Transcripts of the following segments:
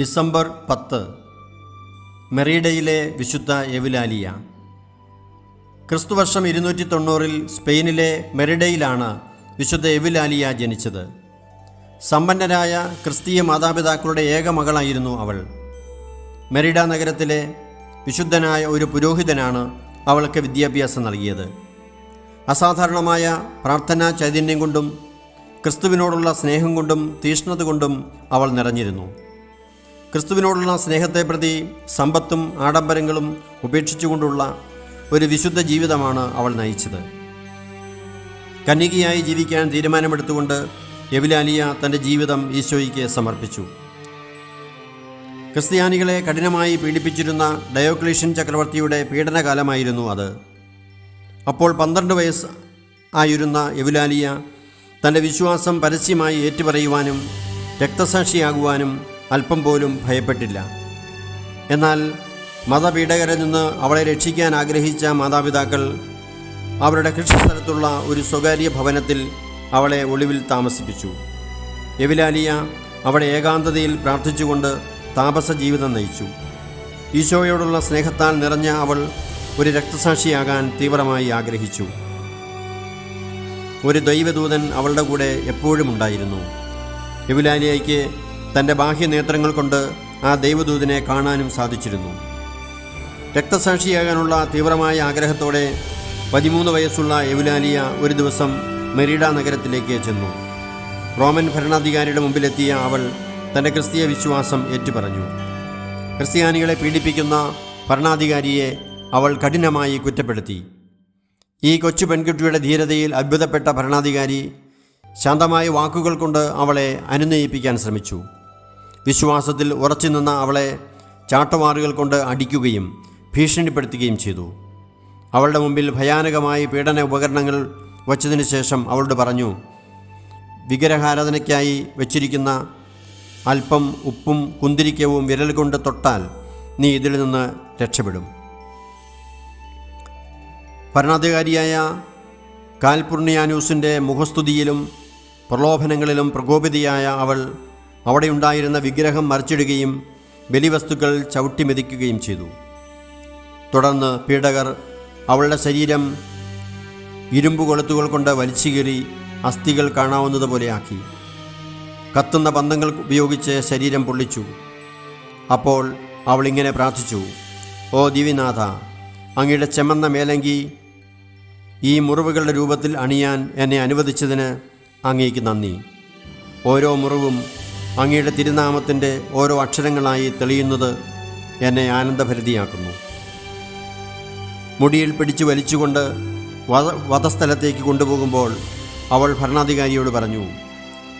December പത്ത് മെറീഡയിലെ വിശുദ്ധ എവിലാലിയ. ക്രിസ്തുവർഷം ഇരുന്നൂറ്റി തൊണ്ണൂറിൽ സ്പെയിനിലെ മെറിഡയിലാണ് വിശുദ്ധ എവിലാലിയ ജനിച്ചത്. സമ്പന്നരായ ക്രിസ്തീയ മാതാപിതാക്കളുടെ ഏക മകളായിരുന്നു അവൾ. മെറിഡ നഗരത്തിലെ വിശുദ്ധനായ ഒരു പുരോഹിതനാണ് അവൾക്ക് വിദ്യാഭ്യാസം നൽകിയത്. അസാധാരണമായ പ്രാർത്ഥനാ ചൈതന്യം കൊണ്ടും ക്രിസ്തുവിനോടുള്ള സ്നേഹം കൊണ്ടും തീഷ്ണത കൊണ്ടും അവൾ നിറഞ്ഞിരുന്നു. ക്രിസ്തുവിനോടുള്ള സ്നേഹത്തെ പ്രതി സമ്പത്തും ആഡംബരങ്ങളും ഉപേക്ഷിച്ചുകൊണ്ടുള്ള ഒരു വിശുദ്ധ ജീവിതമാണ് അവൾ നയിച്ചത്. കന്യകയായി ജീവിക്കാൻ തീരുമാനമെടുത്തുകൊണ്ട് എവിലാലിയ തന്റെ ജീവിതം ഈശോയ്ക്ക് സമർപ്പിച്ചു. ക്രിസ്ത്യാനികളെ കഠിനമായി പീഡിപ്പിച്ചിരുന്ന ഡയോക്ലീഷ്യൻ ചക്രവർത്തിയുടെ പീഡനകാലമായിരുന്നു അത്. അപ്പോൾ പന്ത്രണ്ട് വയസ്സ് ആയിരുന്ന എവിലാലിയ തന്റെ വിശ്വാസം പരസ്യമായി ഏറ്റുപറയുവാനും രക്തസാക്ഷിയാകുവാനും അല്പം പോലും ഭയപ്പെട്ടില്ല. എന്നാൽ മതപീഡകരിൽ നിന്ന് അവളെ രക്ഷിക്കാൻ ആഗ്രഹിച്ച മാതാപിതാക്കൾ അവരുടെ കൃഷിസ്ഥലത്തുള്ള ഒരു സ്വകാര്യ ഭവനത്തിൽ അവളെ ഒളിവിൽ താമസിപ്പിച്ചു. എവിലാലിയ അവിടെ ഏകാന്തതയിൽ പ്രാർത്ഥിച്ചുകൊണ്ട് താപസ ജീവിതം നയിച്ചു. ഈശോയോടുള്ള സ്നേഹത്താൽ നിറഞ്ഞ അവൾ ഒരു രക്തസാക്ഷിയാകാൻ തീവ്രമായി ആഗ്രഹിച്ചു. ഒരു ദൈവദൂതൻ അവളുടെ കൂടെ എപ്പോഴും ഉണ്ടായിരുന്നു. എവിലാലിയയ്ക്ക് തന്റെ ബാഹ്യനേത്രങ്ങൾ കൊണ്ട് ആ ദൈവദൂതനെ കാണാനും സാധിച്ചിരുന്നു. രക്തസാക്ഷിയാകാനുള്ള തീവ്രമായ ആഗ്രഹത്തോടെ പതിമൂന്ന് വയസ്സുള്ള എവുലാലിയ ഒരു ദിവസം മെരീഡ നഗരത്തിലേക്ക് ചെന്നു. റോമൻ ഭരണാധികാരിയുടെ മുമ്പിലെത്തിയ അവൾ തന്റെ ക്രിസ്തീയ വിശ്വാസം ഏറ്റുപറഞ്ഞു. ക്രിസ്ത്യാനികളെ പീഡിപ്പിക്കുന്ന ഭരണാധികാരിയെ അവൾ കഠിനമായി കുറ്റപ്പെടുത്തി. ഈ കൊച്ചു പെൺകുട്ടിയുടെ ധീരതയിൽ അത്ഭുതപ്പെട്ട ഭരണാധികാരി ശാന്തമായ വാക്കുകൾ കൊണ്ട് അവളെ അനുനയിപ്പിക്കാൻ ശ്രമിച്ചു. വിശ്വാസത്തിൽ ഉറച്ചുനിന്ന അവളെ ചാട്ടവാറുകൾ കൊണ്ട് അടിക്കുകയും ഭീഷണിപ്പെടുത്തുകയും ചെയ്തു. അവളുടെ മുമ്പിൽ ഭയാനകമായി പീഡന ഉപകരണങ്ങൾ വച്ചതിന് ശേഷം അവളോട് പറഞ്ഞു വിഗ്രഹാരാധനയ്ക്കായി വച്ചിരിക്കുന്ന അല്പം ഉപ്പും കുന്തിരിക്കവും വിരൽ കൊണ്ട് തൊട്ടാൽ നീ ഇതിൽ നിന്ന് രക്ഷപ്പെടും. ഭരണാധികാരിയായ കാൽപുർണിയാനൂസിന്റെ മുഖസ്തുതിയിലും പ്രലോഭനങ്ങളിലും പ്രകോപിതയായ അവൾ അവിടെയുണ്ടായിരുന്ന വിഗ്രഹം മറിച്ചിടുകയും ബലിവസ്തുക്കൾ ചവിട്ടിമെതിക്കുകയും ചെയ്തു. തുടർന്ന് പീഡകർ അവളുടെ ശരീരം ഇരുമ്പ് കൊളുത്തുകൾ കൊണ്ട് വലിച്ചുകീറി അസ്ഥികൾ കാണാവുന്നതുപോലെയാക്കി കത്തുന്ന പന്തങ്ങൾ ഉപയോഗിച്ച് ശരീരം പൊള്ളിച്ചു. അപ്പോൾ അവൾ ഇങ്ങനെ പ്രാർത്ഥിച്ചു ഓ ദിവ്യനാഥ അങ്ങയുടെ ചെമ്മന്ന മേലങ്കി ഈ മുറിവുകളുടെ രൂപത്തിൽ അണിയാൻ എന്നെ അനുവദിച്ചതിന് അങ്ങേക്ക് നന്ദി. ഓരോ മുറിവും അങ്ങയുടെ തിരുനാമത്തിന്റെ ഓരോ അക്ഷരങ്ങളായി തെളിയുന്നത് എന്നെ ആനന്ദഭരിതിയാക്കുന്നു. മുടിയിൽ പിടിച്ചു വലിച്ചുകൊണ്ട് വധ വധസ്ഥലത്തേക്ക് കൊണ്ടുപോകുമ്പോൾ അവൾ ഭരണാധികാരിയോട് പറഞ്ഞു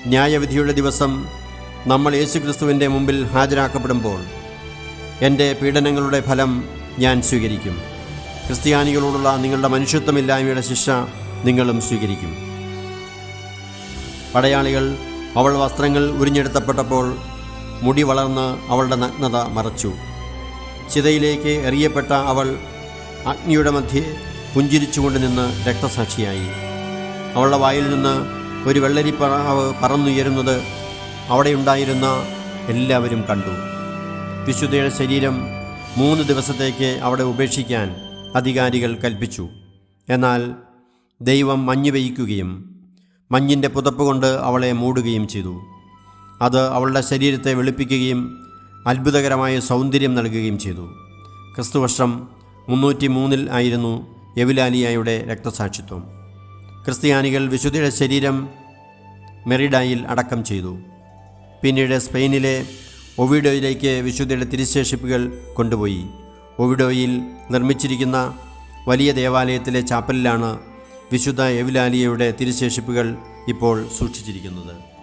ന്യായവിധിയുടെ ദിവസം നമ്മൾ യേശുക്രിസ്തുവിന്റെ മുമ്പിൽ ഹാജരാക്കപ്പെടുമ്പോൾ എന്റെ പീഡനങ്ങളുടെ ഫലം ഞാൻ സ്വീകരിക്കും. ക്രിസ്ത്യാനികളോടുള്ള നിങ്ങളുടെ മനുഷ്യത്വമില്ലായ്മയുടെ ശിക്ഷ നിങ്ങളും സ്വീകരിക്കും. പടയാളികൾ അവൾ വസ്ത്രങ്ങൾ ഉരിഞ്ഞെടുത്തപ്പെട്ടപ്പോൾ മുടി വളർന്ന് അവളുടെ നഗ്നത മറച്ചു. ചിതയിലേക്ക് എറിയപ്പെട്ട അവൾ അഗ്നിയുടെ മധ്യേ പുഞ്ചിരിച്ചുകൊണ്ട് നിന്ന് രക്തസാക്ഷിയായി. അവളുടെ വായിൽ നിന്ന് ഒരു വെള്ളരിപ്പറാവ് പറന്നുയരുന്നത് അവിടെയുണ്ടായിരുന്ന എല്ലാവരും കണ്ടു. വിശുദ്ധയുടെ ശരീരം മൂന്ന് ദിവസത്തേക്ക് അവിടെ ഉപേക്ഷിക്കാൻ അധികാരികൾ കൽപ്പിച്ചു. എന്നാൽ ദൈവം മഞ്ഞ് പെയ്യ്ക്കുകയും മഞ്ഞിന്റെ പുതപ്പ് കൊണ്ട് അവളെ മൂടുകയും ചെയ്തു. അത് അവളുടെ ശരീരത്തെ വെളുപ്പിക്കുകയും അത്ഭുതകരമായ സൗന്ദര്യം നൽകുകയും ചെയ്തു. ക്രിസ്തുവർഷം മുന്നൂറ്റി മൂന്നിൽ ആയിരുന്നു എവിലാലിയായുടെ രക്തസാക്ഷിത്വം. ക്രിസ്ത്യാനികൾ വിശുദ്ധിയുടെ ശരീരം മെറിഡായിൽ അടക്കം ചെയ്തു. പിന്നീട് സ്പെയിനിലെ ഒവിഡോയിലേക്ക് വിശുദ്ധയുടെ തിരിശേഷിപ്പുകൾ കൊണ്ടുപോയി. ഒവിഡോയിൽ നിർമ്മിച്ചിരിക്കുന്ന വലിയ ദേവാലയത്തിലെ ചാപ്പലിലാണ് വിശുദ്ധ എവിലാലിയയുടെ തിരുശേഷിപ്പുകൾ ഇപ്പോൾ സൂക്ഷിച്ചിരിക്കുന്നത്.